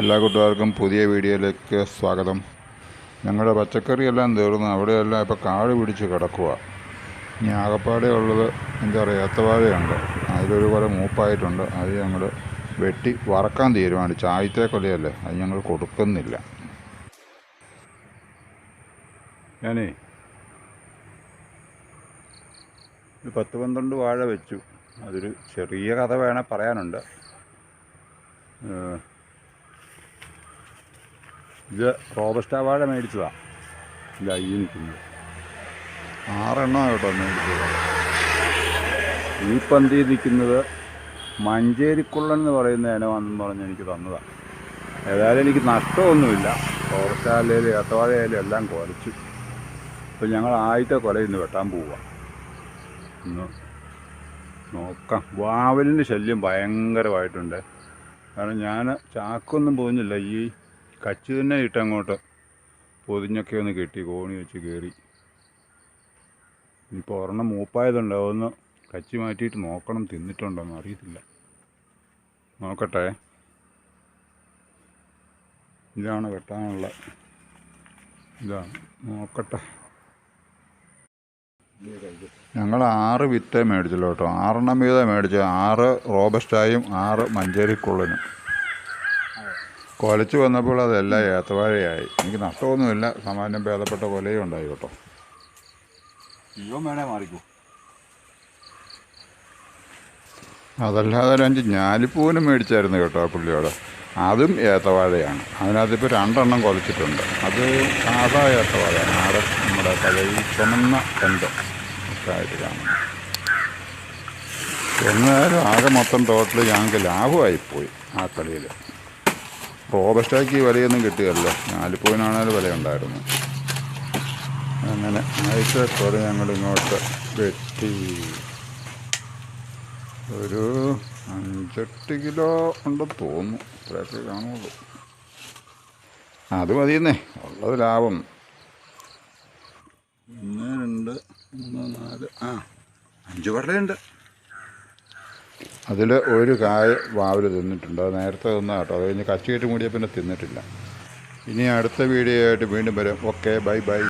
എല്ലാ കൂട്ടുകാർക്കും പുതിയ വീഡിയോയിലേക്ക് സ്വാഗതം. ഞങ്ങളുടെ പച്ചക്കറിയെല്ലാം തീർന്നു അവിടെയെല്ലാം ഇപ്പോൾ കാട് പിടിച്ച് കിടക്കുക ഇനി ആകപ്പാടെ ഉള്ളത് എന്താ പറയുക ഏത്തവാഴയുണ്ട്. അതിലൊരു കുറെ മൂപ്പായിട്ടുണ്ട്. അത് ഞങ്ങൾ വെട്ടി വറക്കാൻ തീരുമാനിച്ചു. ആദ്യത്തെ കൊലയല്ലേ അത് ഞങ്ങൾ കൊടുക്കുന്നില്ല. ഞാനേ ഒരു പത്ത് പന്ത്രണ്ട് വാഴ വെച്ചു. അതൊരു ചെറിയ കഥ വേണേൽ പറയാനുണ്ട്. ഇത് റോബസ്റ്റ വാഴ മേടിച്ചതാണ് ഇല്ല ഈ നിൽക്കുന്നത്. ആറെണ്ണം കേട്ടോ മേടിച്ചത്. ഈ പന്തി നിൽക്കുന്നത്? മഞ്ചേരിക്കുള്ളൻ എന്ന് പറയുന്ന ഇനമാണെന്ന് പറഞ്ഞ് എനിക്ക് തന്നതാണ് ഏതായാലും എനിക്ക് നഷ്ടമൊന്നുമില്ല. റോബസ്റ്റ ആയാലും ഏത്തവാഴ എല്ലാം കുറച്ചു ഇപ്പം ഞങ്ങൾ ആദ്യത്തെ കൊല വെട്ടാൻ പോവുക ഇന്ന് നോക്കാം. വാവലിന്റെ ശല്യം ഭയങ്കരമായിട്ടുണ്ട്. കാരണം ഞാൻ ചാക്കൊന്നും പോകുന്നില്ല ഈ കച്ചി തന്നെ ഇട്ടങ്ങോട്ട് പൊതിഞ്ഞൊക്കെ ഒന്ന് കെട്ടി കോണി വെച്ച് കയറി ഇനിയിപ്പോൾ ഒരെണ്ണം മൂപ്പായതുണ്ട് അതൊന്ന് കച്ചി മാറ്റിയിട്ട് നോക്കണം തിന്നിട്ടുണ്ടോന്ന് അറിയത്തില്ല. നോക്കട്ടെ. ഇതാണ് വെട്ടാനുള്ള ഇതാണ് നോക്കട്ടെ. ഞങ്ങൾ ആറ് വിത്തേ മേടിച്ചല്ലോ കേട്ടോ. ആറെണ്ണം വീതം മേടിച്ചു ആറ് റോബസ്റ്റായും ആറ് മഞ്ചേരിക്കുള്ളനും. കൊലച്ച് വന്നപ്പോൾ അതെല്ലാം ഏത്തവാഴയായി. എനിക്ക് നഷ്ടമൊന്നുമില്ല. സാമാന്യം ഭേദപ്പെട്ട കൊലയും ഉണ്ടായി കേട്ടോ. ഇവൻ വേണേ മാറിക്കോ. അതല്ലാതെ ഒരു അഞ്ച് ഞാലിപ്പൂവിനും മേടിച്ചായിരുന്നു കേട്ടോ ആ പുള്ളിയോട്. അതും ഏത്തവാഴയാണ്. അതിനകത്ത് ഇപ്പോൾ രണ്ടെണ്ണം കൊലച്ചിട്ടുണ്ട്. അത് സാധാ ഏത്തവാഴയാണ്. ആടെ നമ്മുടെ പഴയ ചുമന്ന കണ്ട് ആയിട്ട് എന്നാലും ആകെ മൊത്തം ടോട്ടൽ ഞങ്ങൾക്ക് ലാഭമായിപ്പോയി ആ കളിയിൽ റോബസ്റ്റാക്ക് വിലയൊന്നും കിട്ടുകയല്ലോ വില ഉണ്ടായിരുന്നു അങ്ങനെ ആഴ്ച കുറേ ഞങ്ങൾ ഇങ്ങോട്ട് വെട്ടി. ഒരു അഞ്ചെട്ട് കിലോ ഉണ്ടെന്ന് തോന്നുന്നു. ഇത്രയൊക്കെ കാണുള്ളൂ. അത് മതിയെന്നേ. ഉള്ളത് ലാഭം. ഒന്ന് രണ്ട് മൂന്ന് നാല്. ആ അഞ്ച് വടലുണ്ട് അതിൽ ഒരു കായ വാവിൽ തിന്നിട്ടുണ്ട്. അത് നേരത്തെ തിന്നാ കേട്ടോ. അത് കഴിഞ്ഞ് കച്ചിയിട്ട് മൂടിയാൽ പിന്നെ തിന്നിട്ടില്ല. ഇനി അടുത്ത വീഡിയോ ആയിട്ട് വീണ്ടും വരാം. Okay bye bye.